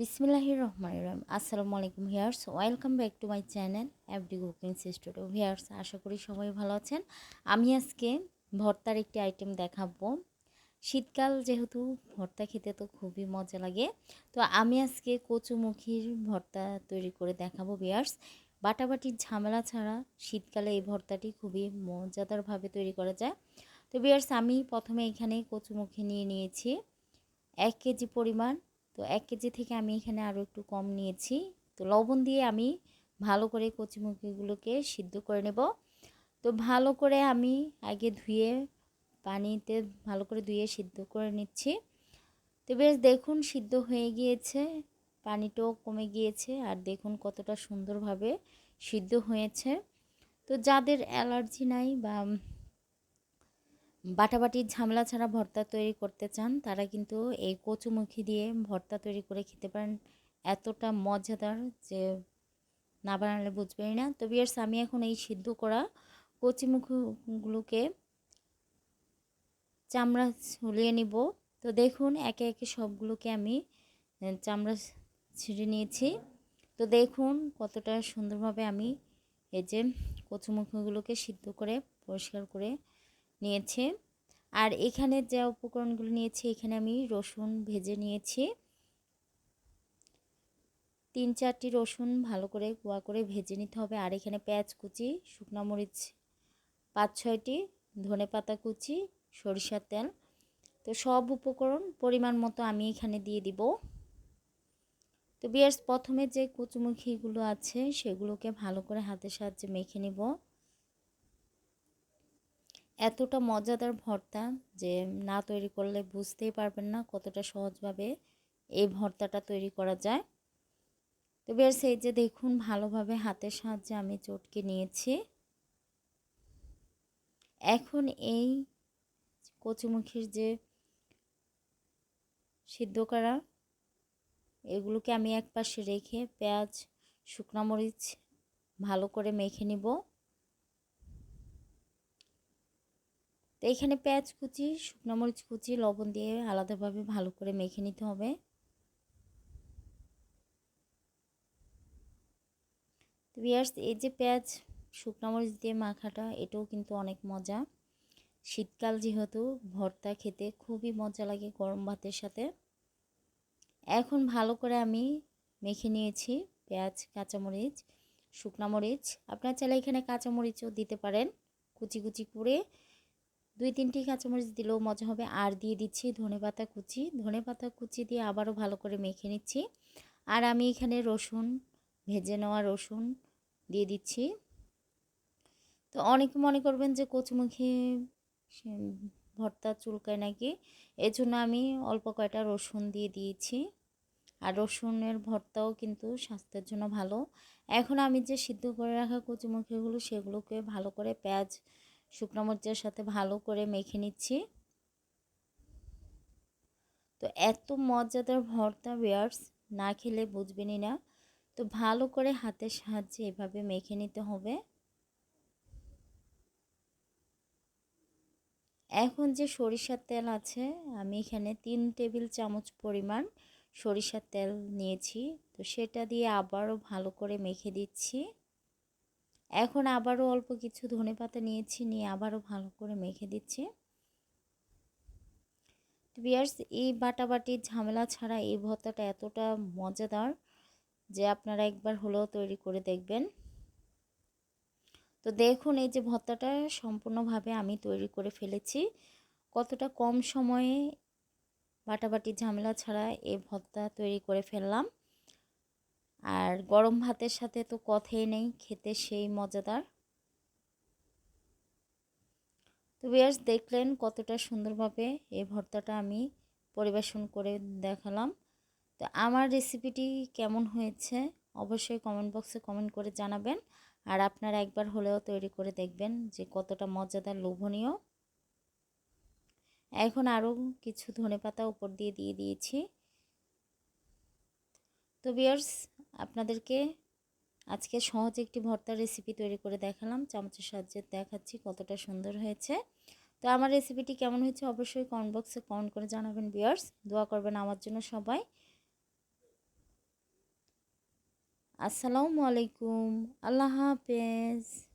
বিসমিল্লাহির রহমান রহিম। আসসালামু আলাইকুম viewers welcome back to my channel every cooking studio viewers আশা করি সবাই ভালো আছেন। আমি আজকে ভর্তার একটি আইটেম দেখাবো। শীতকাল যেহেতু, ভর্তা খেতে তো খুবই মজা লাগে। তো আমি আজকে কচুমুখির ভর্তা তৈরি করে দেখাবো ভিয়ার্স বাটাবাটির ঝামেলা ছাড়া শীতকালে এই ভর্তাটি খুবই মজাদারভাবে তৈরি করা যায়। তো ভিয়ার্স আমি প্রথমে এখানে কচুমুখি নিয়ে নিয়েছি। এক কেজি পরিমাণ তো এক কেজি থেকে আমি এখানে আরও একটু কম নিয়েছি। তো লবণ দিয়ে আমি ভালো করে কচিমুখিগুলোকে সিদ্ধ করে নেব। তো ভালো করে আমি আগে ধুয়ে পানিতে ভালো করে ধুয়ে সিদ্ধ করে নিচ্ছি। তো বেশ দেখুন সিদ্ধ হয়ে গিয়েছে, পানিটাও কমে গিয়েছে আর দেখুন কতটা সুন্দরভাবে সিদ্ধ হয়েছে। তো যাদের অ্যালার্জি নাই বা বাটাবাটির ঝামেলা ছাড়া ভর্তা তৈরি করতে চান, তারা কিন্তু এই কচুমুখি দিয়ে ভর্তা তৈরি করে খেতে পারেন। এতটা মজাদার যে না বানালে বুঝবেই না। তো বিয়ার্স, আমি এখন এই সিদ্ধ করা কচিমুখিগুলোকে চামড়া ছুলিয়ে নিব। তো দেখুন, একে একে সবগুলোকে আমি চামড়া ছিঁড়ে নিয়েছি। তো দেখুন কতটা সুন্দরভাবে আমি এই যে কচুমুখিগুলোকে সিদ্ধ করে, পরিষ্কার করে নিয়েছি। আর এখানে যে উপকরণগুলো নিয়েছি, এখানে আমি রসুন ভেজে নিয়েছি। তিন চারটি রসুন ভালো করে কুয়া করে ভেজে নিতে হবে। আর এখানে পেঁয়াজ কুচি, শুকনো মরিচ, পাঁচ ছয়টি, ধনে পাতা কুচি, সরিষার তেল। তো সব উপকরণ পরিমাণ মতো আমি এখানে দিয়ে দিব। তো বিয়ার্স, প্রথমে যে কুচুমুখিগুলো আছে, সেগুলোকে ভালো করে হাতের সাহায্যে মেখে নিব। এতটা মজাদার ভর্তা যে না তৈরি করলে বুঝতেই পারবেন না কতটা সহজভাবে এই ভর্তাটা তৈরি করা যায়। তো বেশ, এই যে দেখুন ভালোভাবে হাতের সাহায্যে আমি চটকে নিয়েছি। এখন এই কচুমুখির যে সিদ্ধ করা, এগুলোকে আমি এক পাশে রেখে পেঁয়াজ, শুকনো মরিচ ভালো করে মেখে নিব। এখানে পেঁয়াজ কুচি, শুকনো মরিচ কুচি, লবণ দিয়ে আলাদাভাবে ভালো করে মেখে নিতে হবে। বিয়ার্স এই যে পেঁয়াজ, শুকনো মরিচ দিয়ে মাখাটা, এটাও কিন্তু অনেক মজা। শীতকাল যেহেতু, ভর্তা খেতে খুবই মজা লাগে গরম ভাতের সাথে। এখন ভালো করে আমি মেখে নিয়েছি পেঁয়াজ, কাঁচামরিচ, শুকনো মরিচ। আপনার চাইলে এখানে কাঁচামরিচও দিতে পারেন। কুচি কুচি করে দুই তিনটি কাঁচামরিচ দিলেও মজা হবে। আর দিয়ে দিচ্ছি ধনে পাতা কুচি। ধনে পাতা কুচি দিয়ে আবারও ভালো করে মেখে নিচ্ছি। আর আমি এখানে রসুন ভেজে নেওয়া রসুন দিয়ে দিচ্ছি। তো অনেকে মনে করবেন যে কচুমুখী ভর্তা চুলকায় নাকি? এজন্য আমি অল্প কয়টা রসুন দিয়ে দিয়েছি। আর রসুনের ভর্তাও কিন্তু স্বাস্থ্যের জন্য ভালো। এখন আমি যে সিদ্ধ করে রাখা কচুমুখিগুলো সেগুলোকে ভালো করে পেঁয়াজ শুকনো মরিচের সাথে ভালো করে মেখে নিচ্ছি। তো এত মজাদার ভর্তা বেয়ার্স, না খেলে বুঝবেনই না। তো ভালো করে হাতের সাহায্যে এভাবে মেখে নিতে হবে। এখন যে সরিষার তেল আছে, আমি এখানে তিন টেবিল চামচ পরিমাণ সরিষার তেল নিয়েছি। তো সেটা দিয়ে আবারও ভালো করে মেখে দিচ্ছি। এখন আবারও অল্প কিছু ধনে পাতা নিয়েছি, নিয়ে আবারও ভালো করে মেখে দিচ্ছি। বিয়ার্স এই বাটাবাটির ঝামেলা ছাড়া এই ভর্তাটা এতটা মজাদার যে আপনারা একবার হলেও তৈরি করে দেখবেন। তো দেখুন, এই যে ভর্তাটা সম্পূর্ণভাবে আমি তৈরি করে ফেলেছি। কতটা কম সময়ে বাটাবাটির ঝামেলা ছাড়া এই ভর্তা তৈরি করে ফেললাম। আর গরম ভাতের সাথে তো কথাই নেই, খেতে সেই মজাদার। তো বিয়ার্স, দেখলেন কতটা সুন্দরভাবে এই ভর্তাটা আমি পরিবেশন করে দেখালাম। তো আমার রেসিপিটি কেমন হয়েছে অবশ্যই কমেন্ট বক্সে কমেন্ট করে জানাবেন। আর আপনারা একবার হলেও তৈরি করে দেখবেন যে কতটা মজাদার, লোভনীয়। এখন আরও কিছু ধনে পাতা উপর দিয়ে দিয়ে দিয়েছি। তো বিয়ার্স আপনাদেরকে আজকে সহজ একটি ভর্তার রেসিপি তৈরি করে দেখালাম। চামচের সাহায্যে দেখাচ্ছি কতটা সুন্দর হয়েছে। তো আমার রেসিপিটি কেমন হয়েছে অবশ্যই কমেন্ট বক্সে কমেন্ট করে জানাবেন বিয়ার্স দোয়া করবেন আমার জন্য সবাই। আসসালামু আলাইকুম। আল্লাহ হাফেজ।